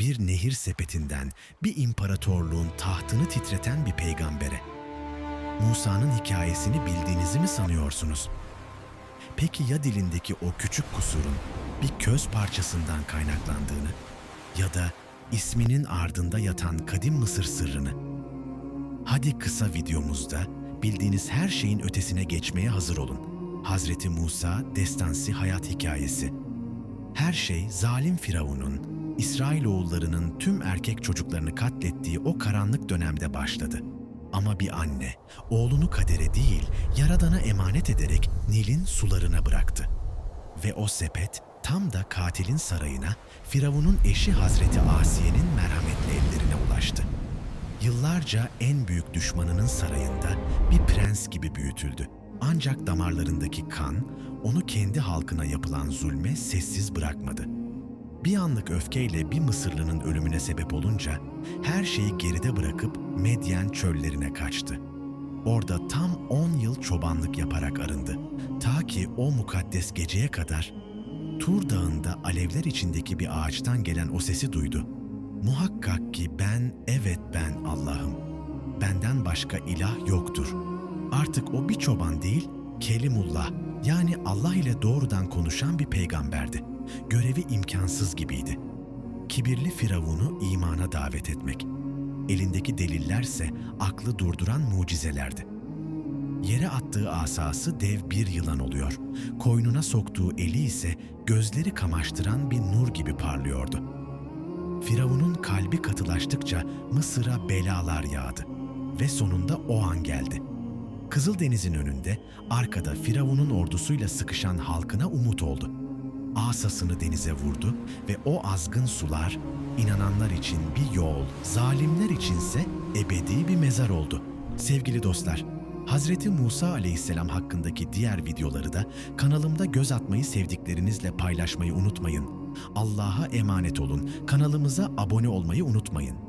bir nehir sepetinden bir imparatorluğun tahtını titreten bir peygambere. Musa'nın hikayesini bildiğinizi mi sanıyorsunuz? Peki ya dilindeki o küçük kusurun bir köz parçasından kaynaklandığını ya da isminin ardında yatan kadim Mısır sırrını? Hadi kısa videomuzda bildiğiniz her şeyin ötesine geçmeye hazır olun. Hazreti Musa destansı hayat hikayesi. Her şey zalim Firavun'un İsrailoğullarının tüm erkek çocuklarını katlettiği o karanlık dönemde başladı. Ama bir anne oğlunu kadere değil, yaradana emanet ederek Nil'in sularına bıraktı. Ve o sepet tam da katilin sarayına Firavun'un eşi Hazreti Asiye'nin merhametli ellerine ulaştı. Yıllarca en büyük düşmanının sarayında bir prens gibi büyütüldü. Ancak damarlarındaki kan onu kendi halkına yapılan zulme sessiz bırakmadı. Bir anlık öfkeyle bir Mısırlının ölümüne sebep olunca her şeyi geride bırakıp Medyen çöllerine kaçtı. Orada tam 10 yıl çobanlık yaparak arındı. Ta ki o mukaddes geceye kadar Tur Dağı'nda alevler içindeki bir ağaçtan gelen o sesi duydu. Muhakkak ki ben, evet ben Allah'ım. Benden başka ilah yoktur. Artık o bir çoban değil, Kelimullah yani Allah ile doğrudan konuşan bir peygamberdi. Görevi imkansız gibiydi. Kibirli Firavun'u imana davet etmek. Elindeki delillerse aklı durduran mucizelerdi. Yere attığı asası dev bir yılan oluyor. Koynuna soktuğu eli ise gözleri kamaştıran bir nur gibi parlıyordu. Firavun'un kalbi katılaştıkça Mısır'a belalar yağdı. Ve sonunda o an geldi. Kızıldeniz'in önünde arkada Firavun'un ordusuyla sıkışan halkına umut oldu. Asasını denize vurdu ve o azgın sular inananlar için bir yol, zalimler içinse ebedi bir mezar oldu. Sevgili dostlar, Hazreti Musa aleyhisselam hakkındaki diğer videoları da kanalımda göz atmayı sevdiklerinizle paylaşmayı unutmayın. Allah'a emanet olun. Kanalımıza abone olmayı unutmayın.